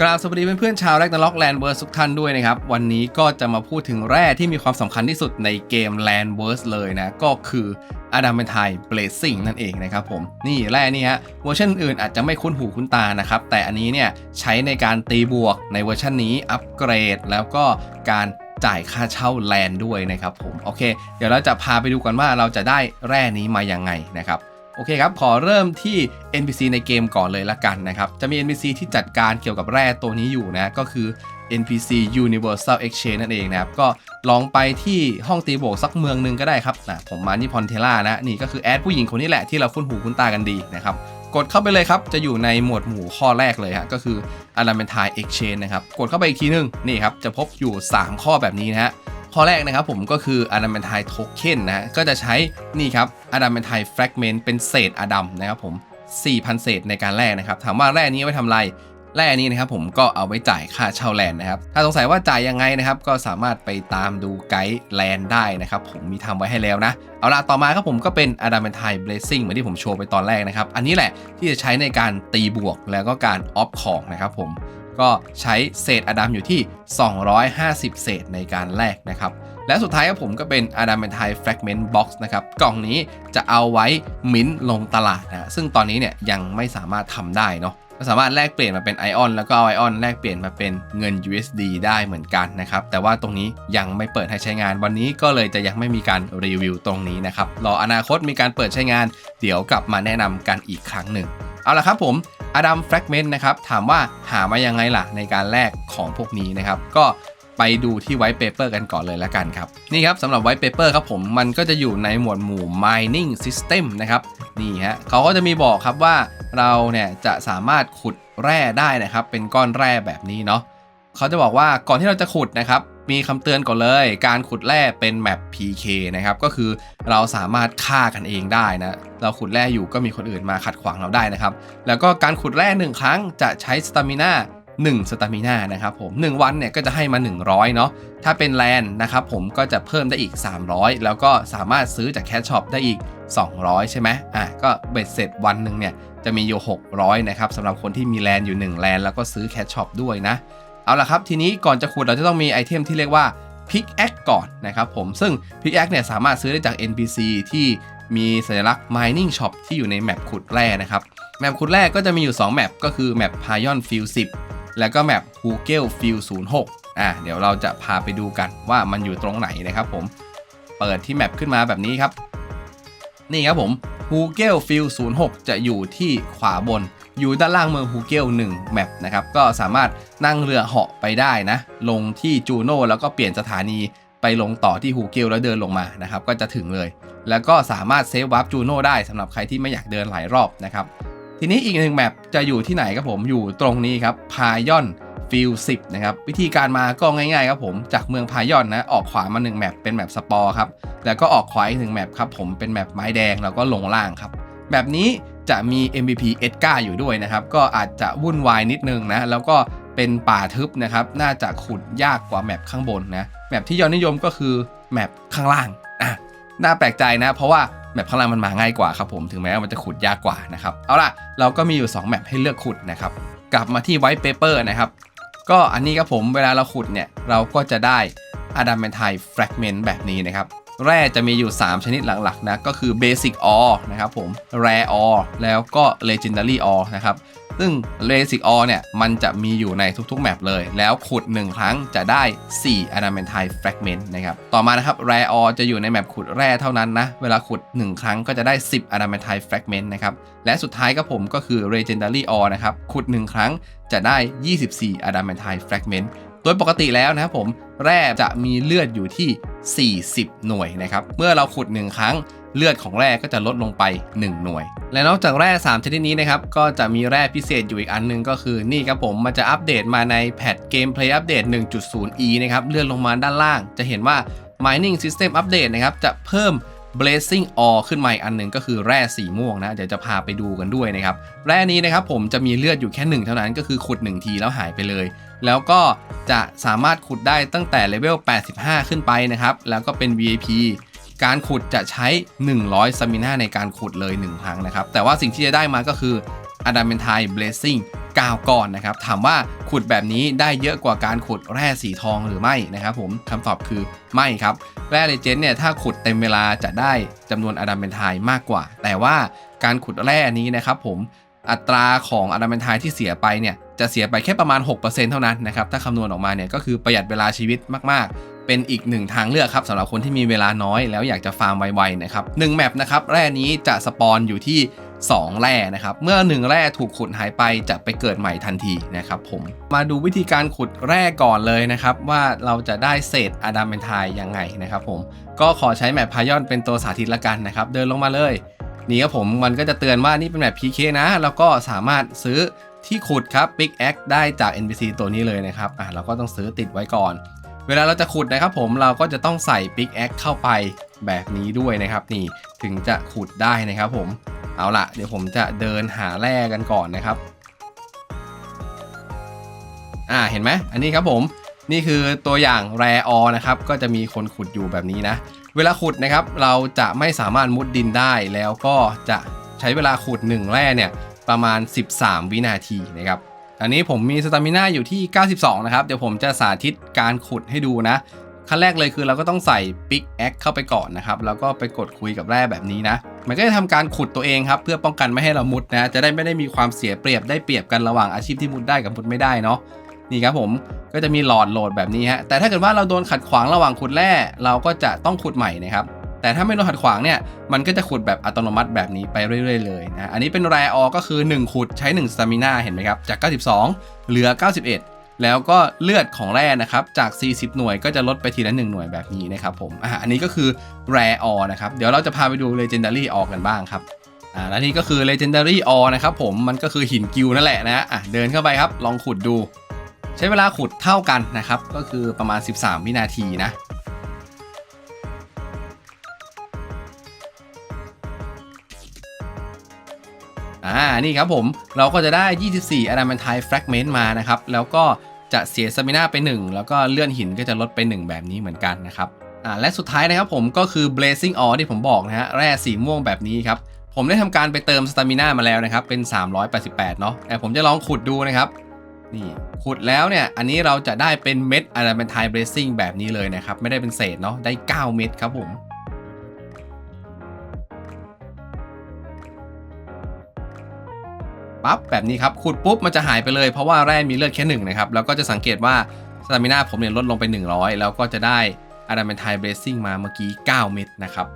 กราบสวัสดีเพื่อนๆชาวแรกนล็อกแลนเวิร์สทุกท่านด้วยนะครับ วันนี้ก็จะมาพูดถึงแร่ที่มีความสำคัญที่สุดในเกม Land w o r s เลยนะ ก็คืออดามเ n นไทเบลซิ่งนั่นเองนะครับผม นี่แร่นี่ฮะเวอร์ชันอื่นอาจจะไม่คุ้นหูคุ้นตานะครับ แต่อันนี้เนี่ยใช้ในการตีบวกในเวอร์ชันนี้อัปเกรด แล้วก็การจ่ายค่าเช่าแลนด้วยนะครับผมโอเค เดี๋ยวเราจะพาไปดูกันว่าเราจะได้แร่นี้มายังไงนะครับ โอเคครับ ขอเริ่มที่ NPC ในเกมก่อนเลยละกันนะครับ จะมี NPC ที่จัดการเกี่ยวกับแร่ตัวนี้อยู่นะ ก็คือ NPC Universal Exchange นั่นเองนะครับ ก็ลองไปที่ห้องตีโบกสักเมืองหนึ่งก็ได้ครับนะผมมาที่พอนเทล่านะ นี่ก็คือแอดผู้หญิงคนนี้แหละที่เราคุ้นหูคุ้นตากันดีนะครับ กดเข้าไปเลยครับ จะอยู่ในหมวดหมู่ข้อแรกเลยฮะ ก็คือ a l a m e n t i Exchange นะครับ กดเข้าไปอีกทีนึง นี่ครับ จะพบอยู่ 3 ข้อแบบนี้นะฮะ ข้อแรกนะครับผมก็คือ a d a m a n t i Token นะฮะก็จะใช้นี่ครับ a d a m a n t i Fragment เป็นเศษอะดัมนะครับผม 4,000 เศษในการแลกนะครับ ถามว่าแร่นี้ไว้ทำอะไรแร่นี้นะครับผมก็เอาไว้จ่ายค่าเช่าแลนด์นะครับ ถ้าสงสัยว่าจ่ายยังไงนะครับ ก็สามารถไปตามดูไกด์แลนด์ได้นะครับ ผมมีทำไว้ให้แล้วนะ เอาละต่อมาครับผมก็เป็น a d a m a n t i Blazing เหมือนที่ผมโชว์ไปตอนแรกนะครับ อันนี้แหละที่จะใช้ในการตีบวกแล้วก็การออฟของนะครับผม ก็ใช้เศษอดัมอยู่ที่ 250 เศษในการแลกนะครับ และสุดท้ายครับผมก็เป็น a d a m a n t i Fragment Box นะครับ กล่องนี้จะเอาไว้มิ้นลงตลาดนะ ซึ่งตอนนี้เนี่ยยังไม่สามารถทำได้เนาะก็สามารถแลกเปลี่ยนมาเป็นไอออนแล้วก็ไอออนแลกเปลี่ยนมาเป็นเงิน USD ได้เหมือนกันนะครับ แต่ว่าตรงนี้ยังไม่เปิดให้ใช้งานวันนี้ก็เลยจะยังไม่มีการรีวิวตรงนี้นะครับ รออนาคตมีการเปิดใช้งาน เดี๋ยวกลับมาแนะนำกันอีกครั้งหนึ่ง เอาละครับผม อดัมแฟกเมนต์นะครับถามว่าหามายังไงล่ะในการแลกของพวกนี้นะครับ ก็ไปดูที่ไวท์เปเปอร์กันก่อนเลยละกันครับ นี่ครับสำหรับไวท์เปเปอร์ครับผมมันก็จะอยู่ในหมวดหมู่ mining system นะครับ นี่ฮะเขาก็จะมีบอกครับว่าเราเนี่ยจะสามารถขุดแร่ได้นะครับ เป็นก้อนแร่แบบนี้เนาะเขาจะบอกว่าก่อนที่เราจะขุดนะครับ มีคำเตือนก่อนเลย การขุดแร่เป็นแมป PK นะครับ ก็คือเราสามารถฆ่ากันเองได้นะ เราขุดแร่อยู่ก็มีคนอื่นมาขัดขวางเราได้นะครับ แล้วก็การขุดแร่หนึ่งครั้งจะใช้สตามิน่า1สตามิน่านะครับผม 1 วันเนี่ยก็จะให้มา 100 เนาะ ถ้าเป็นแลนนะครับผมก็จะเพิ่มได้อีก 300 แล้วก็สามารถซื้อจากแคชช็อปได้อีก 200 ใช่ไหมอะก็เบ็ดเสร็จวันหนึ่งเนี่ยจะมีอยู่ 600 นะครับสำหรับคนที่มีแลนอยู่ 1 แลนแล้วก็ซื้อแคชช็อปด้วยนะ เอาละครับ ทีนี้ก่อนจะขุดเราจะต้องมีไอเทมที่เรียกว่าพิกแอคก่อนนะครับผม ซึ่งพิกแอคเนี่ยสามารถซื้อได้จาก NPC ที่มีสัญลักษณ์ mining shop ที่อยู่ในแมปขุดแร่นะครับ แมปขุดแร่ก็จะมีอยู่ 2 แมปก็คือแมป Pion Field 10 แล้วก็แมป h u g e l Field 06อะเดี๋ยวเราจะพาไปดูกันว่ามันอยู่ตรงไหนนะครับผม เปิดที่แมปขึ้นมาแบบนี้ครับ นี่ครับผม h u g e l Field 06 จะอยู่ที่ขวาบน อยู่ด้านล่างเมือง h u g e l 1แมปนะครับก็สามารถนั่งเรือเหาะไปได้นะ ลงที่จูโน่แล้วก็เปลี่ยนสถานีไปลงต่อที่ h u g e l แล้วเดินลงมานะครับก็จะถึงเลย แล้วก็สามารถเซฟวาร์ปจูโน่ได้สำหรับใครที่ไม่อยากเดินหลายรอบนะครับทีนี้อีกหนึ่งแมปจะอยู่ที่ไหนครับผมอยู่ตรงนี้ครับพายอนฟิล10นะครับวิธีการมาก็ง่ายๆครับผมจากเมืองพายอนนะออกขวามา1แมปเป็นแมปสปอร์ครับแล้วก็ออกขวาอีกหนึ่งแมปครับผมเป็นแมปไม้แดงแล้วก็ลงล่างครับแบบนี้ จะมี MVP เอ็ดกาอยู่ด้วยนะครับ ก็อาจจะวุ่นวายนิดนึงนะ แล้วก็เป็นป่าทึบนะครับ น่าจะขุดยากกว่าแมปข้างบนนะ แมปที่ยอดนิยมก็คือแมปข้างล่างอะน่าแปลกใจนะ เพราะว่าแมปข้างล่างมันมาง่ายกว่าครับผมถึงแม้ว่ามันจะขุดยากกว่านะครับ เอาล่ะ เราก็มีอยู่ 2 แมปให้เลือกขุดนะครับ กลับมาที่ไวท์เปเปอร์นะครับ ก็อันนี้ครับผมเวลาเราขุดเนี่ย เราก็จะได้อะดามเ n นไทแฟกเมนต์แบบนี้นะครับ แร่จะมีอยู่ 3 ชนิดหลักๆนะก็คือ Basic Ore นะครับผม Rare Ore แล้วก็ Legendary Ore นะครับซึ่ง Basic Ore เนี่ยมันจะมีอยู่ในทุกๆแมปเลย แล้วขุด 1 ครั้งจะได้ 4 a d a m a n t i e Fragment นะครับต่อมานะครับ Rare Ore จะอยู่ในแมปขุดแร่เท่านั้นนะเวลาขุด 1 ครั้งก็จะได้ 10 a d a m a n t i e Fragment นะครับและสุดท้ายครับผมก็คือ Legendary Ore นะครับขุด 1 ครั้งจะได้ 24 a d a m a n t i e Fragment โดยปกติแล้วนะครับผมแร่จะมีเลือดอยู่ที่ 40 หน่วยนะครับ เมื่อเราขุด 1 ครั้งเลือดของแร่ก็จะลดลงไป 1 หน่วย และนอกจากแร่ 3 ชนิดนี้นะครับ ก็จะมีแร่พิเศษอยู่อีกอันหนึงก็คือนี่ครับผมมันจะอัปเดตมาในแพทเกมเพลย์อัปเดต 1.0e นะครับ เลื่อนลงมาด้านล่าง จะเห็นว่า mining system update นะครับ จะเพิ่ม blazing ore ขึ้นมาอีกอันหนึ่งก็คือแร่สีม่วงนะ เดี๋ยวจะพาไปดูกันด้วยนะครับ แร่นี้นะครับผมจะมีเลือดอยู่แค่หนึ่งเท่านั้นก็คือขุด 1 ทีแล้วหายไปเลย แล้วก็จะสามารถขุดได้ตั้งแต่เลเวล 85 ขึ้นไปนะครับ แล้วก็เป็น VIP การขุดจะใช้ 100สมิน่าในการขุดเลย 1 ครั้งนะครับ แต่ว่าสิ่งที่จะได้มาก็คือ a d a m a n t i Blazing 9ก้อนนะครับถามว่าขุดแบบนี้ได้เยอะกว่าการขุดแร่สีทองหรือไม่นะครับผมคำตอบคือไม่ครับ แร่เลเจนด์เนี่ยถ้าขุดเต็มเวลาจะได้จำนวนอะดัมเบนไทมากกว่า แต่ว่าการขุดแร่นี้นะครับผมอัตราของอะดัมเบนไทที่เสียไปเนี่ยจะเสียไปแค่ประมาณ 6%เท่านั้นนะครับถ้าคำนวณออกมาเนี่ยก็คือประหยัดเวลาชีวิตมากๆ เป็นอีกหนึ่งทางเลือกครับสำหรับคนที่มีเวลาน้อยแล้วอยากจะฟาร์มไวๆนะครับหนึ่งแมปนะครับแร่นี้จะสปอนอยู่ที่ 2 แร่นะครับ เมื่อ 1 แร่ถูกขุดหายไปจะไปเกิดใหม่ทันทีนะครับผมมาดูวิธีการขุดแร่ก่อนเลยนะครับ ว่าเราจะได้เศษอะดามเมนไทยยังไงนะครับผมก็ขอใช้แมปพายอนเป็นตัวสาธิตละกันนะครับ เดินลงมาเลยนี่ครับผมมันก็จะเตือนว่านี่เป็นแมป PK นะ แล้วก็สามารถซื้อที่ขุดครับ Big X ได้จาก NPC ตัวนี้เลยนะครับอะเราก็ต้องซื้อติดไว้ก่อน เวลาเราจะขุดนะครับผมเราก็จะต้องใส่ Big X เข้าไปแบบนี้ด้วยนะครับ นี่ถึงจะขุดได้นะครับผม เอาละเดี๋ยวผมจะเดินหาแร่กันก่อนนะครับ อ่าเห็นไหมอันนี้ครับผมนี่คือตัวอย่างแรออนะครับ ก็จะมีคนขุดอยู่แบบนี้นะ เวลาขุดนะครับเราจะไม่สามารถมุดดินได้แล้วก็จะใช้เวลาขุด 1 แร่เนี่ยประมาณ 13 วินาทีนะครับอันนี้ผมมีสตามิน่าอยู่ที่ 92 นะครับ เดี๋ยวผมจะสาธิตการขุดให้ดูนะ ขั้นแรกเลยคือเราก็ต้องใส่ Big X เข้าไปก่อนนะครับ แล้วก็ไปกดคุยกับแร่แบบนี้นะ มันก็จะทำการขุดตัวเองครับเพื่อป้องกันไม่ให้เรามุดนะจะได้ไม่ได้มีความเสียเปรียบได้เปรียบกันระหว่างอาชีพที่มุดได้กับมุดไม่ได้เนาะนี่ครับผมก็จะมีหลอดโหลดแบบนี้ฮะแต่ถ้าเกิดว่าเราโดนขัดขวางระหว่างขุดแร่เราก็จะต้องขุดใหม่นะครับแต่ถ้าไม่โดนขัดขวางเนี่ยมันก็จะขุดแบบอัตโนมัติแบบนี้ไปเรื่อยๆเลยนะอันนี้เป็นแรออก็คือ 1 ขุดใช้1สตามิน่าเห็นไหมครับจาก 92 เหลือ 91 แล้วก็เลือดของแร่นะครับจาก 40 หน่วยก็จะลดไปทีละ 1 หน่วยแบบนี้นะครับผมอะอันนี้ก็คือแรออนะครับเดี๋ยวเราจะพาไปดู Legendary ออกันบ้างครับอ่าและนี่ก็คือ Legendary ออนะครับผมมันก็คือหินกิวนั่นแหละนะอะเดินเข้าไปครับลองขุดดู ใช้เวลาขุดเท่ากันนะครับก็คือประมาณ 13 วินาทีนะ อ่านี่ครับผมเราก็จะได้ 24 a d a m a n t i Fragment มานะครับ แล้วก็จะเสียสมินาไป 1 แล้วก็เลื่อนหินก็จะลดไป 1 แบบนี้เหมือนกันนะครับอ่าและสุดท้ายนะครับผมก็คือ Blazing Ore ที่ผมบอกนะฮะแร่สีม่วงแบบนี้ครับผมได้ทำการไปเติมสตามิน่ามาแล้วนะครับ เป็น 388 เนาะแต่ผมจะลองขุดดูนะครับ นี่ ขุดแล้วเนี่ย อันนี้เราจะได้เป็นเม็ดอะดามนไทเบรซิ่งแบบนี้เลยนะครับ ไม่ได้เป็นเศษเนาะ ได้ 9 เม็ดครับผม ปั๊บแบบนี้ครับขุดปุ๊บมันจะหายไปเลยเพราะว่าแร่มีเลือดแค่หนึ่งนะครับแล้วก็จะสังเกตว่าสตามินาผมเนี่ยลดลงไป 100 แล้วก็จะได้อะดามเบนไทเบรซิ่งมาเมื่อกี้ 9 เม็ดนะครับ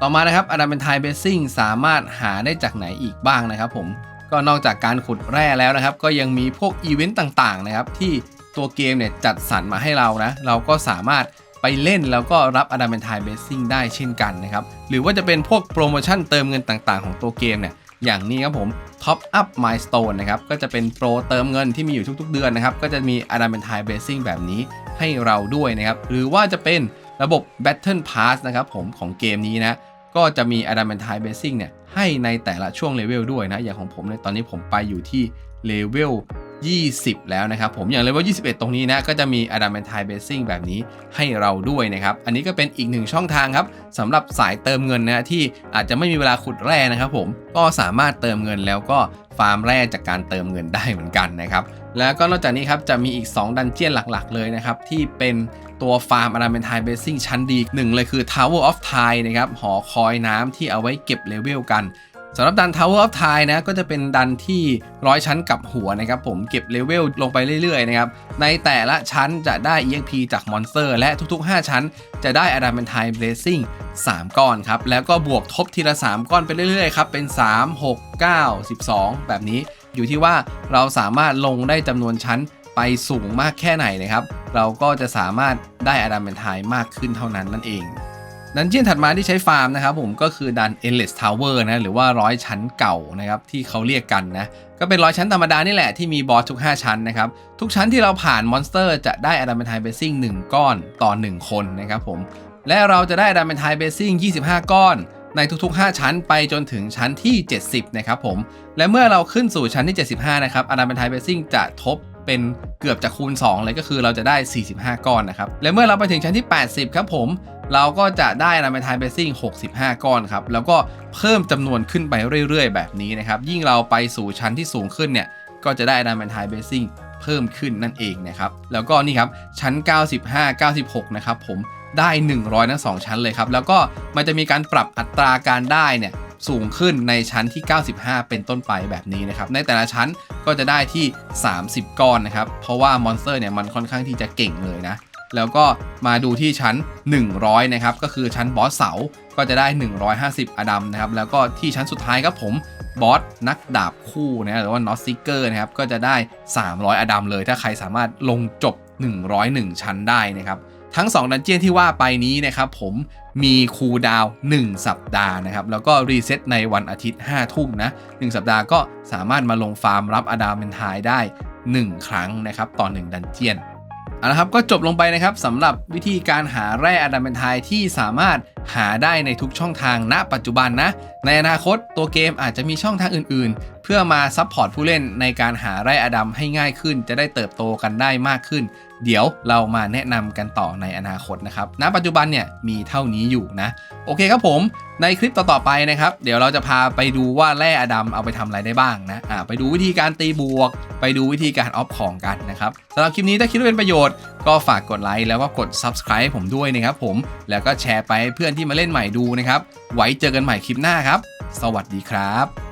ต่อมานะครับอะดามเบนไทเบรซิ่งสามารถหาได้จากไหนอีกบ้างนะครับผมก็นอกจากการขุดแร่แล้วนะครับ ก็ยังมีพวกอีเวนต์ต่างๆนะครับที่ตัวเกมเนี่ยจัดสรรมาให้เรานะ เราก็สามารถไปเล่นแล้วก็รับอะดามเบนไทเบรซิ่งได้เช่นกันนะครับหรือว่าจะเป็นพวกโปรโมชั่นเติมเงินต่างๆ ของตัวเกมเนี่ย อย่างนี้ครับผม Top Up Milestone นะครับ ก็จะเป็นโปรเติมเงินที่มีอยู่ทุกๆ เดือนนะครับ ก็จะมี a d a m a n t i e Blazing แบบนี้ให้เราด้วยนะครับ หรือว่าจะเป็นระบบ Battle Pass นะครับผมของเกมนี้นะ ก็จะมี a d a m a n t i e Blazing เนี่ยให้ในแต่ละช่วงเลเวลด้วยนะ อย่างของผมเนี่ยตอนนี้ผมไปอยู่ที่เลเวล 20 แล้วนะครับผมอย่างเลเวล21 ตรงนี้นะก็จะมี a d a m a n t i e Blazing แบบนี้ให้เราด้วยนะครับ อันนี้ก็เป็นอีกหนึ่งช่องทางครับสำหรับสายเติมเงินนะที่อาจจะไม่มีเวลาขุดแร่นะครับผมก็สามารถเติมเงินแล้วก็ฟาร์มแร่จากการเติมเงินได้เหมือนกันนะครับแล้วก็นอกจากนี้ครับจะมีอีก 2 ดันเจียนหลักๆ เลยนะครับ ที่เป็นตัวฟาร์ม a d a m a n t i e Blazing ชั้นดีหนึ่งเลยคือ Tower of Time นะครับหอคอยน้ำที่เอาไว้เก็บเลเวลกัน สำหรับดัน Tower of Time นะก็จะเป็นดันที่ร้อยชั้นกับหัวนะครับผมเก็บเลเวลลงไปเรื่อยๆนะครับในแต่ละชั้นจะได้ EXP จากมอนสเตอร์และทุกๆ 5 ชั้น จะได้ Adamantine Blazing 3 ก้อนครับ แล้วก็บวกทบทีละ 3 ก้อนไปเรื่อยๆครับเป็น 3 6 9 12 แบบนี้อยู่ที่ว่าเราสามารถลงได้จำนวนชั้นไปสูงมากแค่ไหนนะครับ เราก็จะสามารถได้ Adamantine มากขึ้นเท่านั้นนั่นเอง ดันเจียนถัดมาที่ใช้ฟาร์มนะครับผมก็คือดัน Endless Tower นะหรือว่าร้อยชั้นเก่านะครับที่เขาเรียกกันนะก็เป็นร้อยชั้นธรรมดานี่แหละที่มีบอสทุก 5 ชั้นนะครับทุกชั้นที่เราผ่านมอนสเตอร์จะได้ Adamantine Blazing 1ก้อนต่อ 1 คนนะครับผมและเราจะได้ Adamantine Blazing 25 ก้อน ในทุกๆ 5 ชั้นไปจนถึงชั้นที่ 70นะครับผมและเมื่อเราขึ้นสู่ชั้นที่ 75นะครับ Adamantine Blazing จะทบเป็นเกือบจะคูณ 2 เลยก็คือเราจะได้ 45 ก้อนนะครับและเมื่อเราไปถึงชั้นที่ 80 ครับผม เราก็จะได้นาเมทายเบสซิ่ง65 ก้อนครับ แล้วก็เพิ่มจำนวนขึ้นไปเรื่อยๆ แบบนี้นะครับ ยิ่งเราไปสู่ชั้นที่สูงขึ้นเนี่ย ก็จะได้ Adamantine Blazing เพิ่มขึ้นนั่นเองนะครับ แล้วก็นี่ครับ ชั้น 95 96 นะครับผมได้ 100 ทั้ง 2 ชั้นเลยครับ แล้วก็มันจะมีการปรับอัตราการได้เนี่ยสูงขึ้นในชั้นที่ 95 เป็นต้นไปแบบนี้นะครับ ในแต่ละชั้นก็จะได้ที่ 30 ก้อนนะครับ เพราะว่ามอนสเตอร์เนี่ยมันค่อนข้างที่จะเก่งเลยนะ แล้วก็มาดูที่ชั้น 100 นะครับ ก็คือชั้นบอสเสา ก็จะได้ 150 อดัมนะครับ แล้วก็ที่ชั้นสุดท้ายครับผมบอสนักดาบคู่นะหรือว่านอตซิเกอร์นะครับ ก็จะได้ 300 อดัมเลย ถ้าใครสามารถลงจบ 101 ชั้นได้นะครับ ทั้ง 2 ดันเจียนที่ว่าไปนี้นะครับผมมีคูดาว 1 สัปดาห์นะครับ แล้วก็รีเซ็ตในวันอาทิตย์ 5 ทุ่มนะ 1 สัปดาห์ก็สามารถมาลงฟาร์มรับอดาเมนทายได้ 1 ครั้งนะครับ ต่อ 1 ดันเจียน เอาละครับก็จบลงไปนะครับสำหรับวิธีการหาแร่อะดามเบนไทที่สามารถหาได้ในทุกช่องทางณ ปัจจุบันนะ ในอนาคตตัวเกมอาจจะมีช่องทางอื่นๆ เพื่อมาซัพพอร์ตผู้เล่นในการหาแร่อดัมให้ง่ายขึ้น จะได้เติบโตกันได้มากขึ้น เดี๋ยวเรามาแนะนำกันต่อในอนาคตนะครับ ณ ปัจจุบันเนี่ยมีเท่านี้อยู่นะ โอเคครับผมในคลิปต่อๆไปนะครับ เดี๋ยวเราจะพาไปดูว่าแร่อดัมเอาไปทำอะไรได้บ้างนะ อ่า ไปดูวิธีการตีบวก ไปดูวิธีการออฟของกันนะครับสำหรับคลิปนี้ถ้าคิดว่าเป็นประโยชน์ ก็ฝากกดไลค์แล้วก็กด Subscribe ให้ผมด้วยนะครับผม แล้วก็แชร์ไปให้เพื่อนที่มาเล่นใหม่ดูนะครับ ไว้เจอกันใหม่คลิปหน้าครับ สวัสดีครับ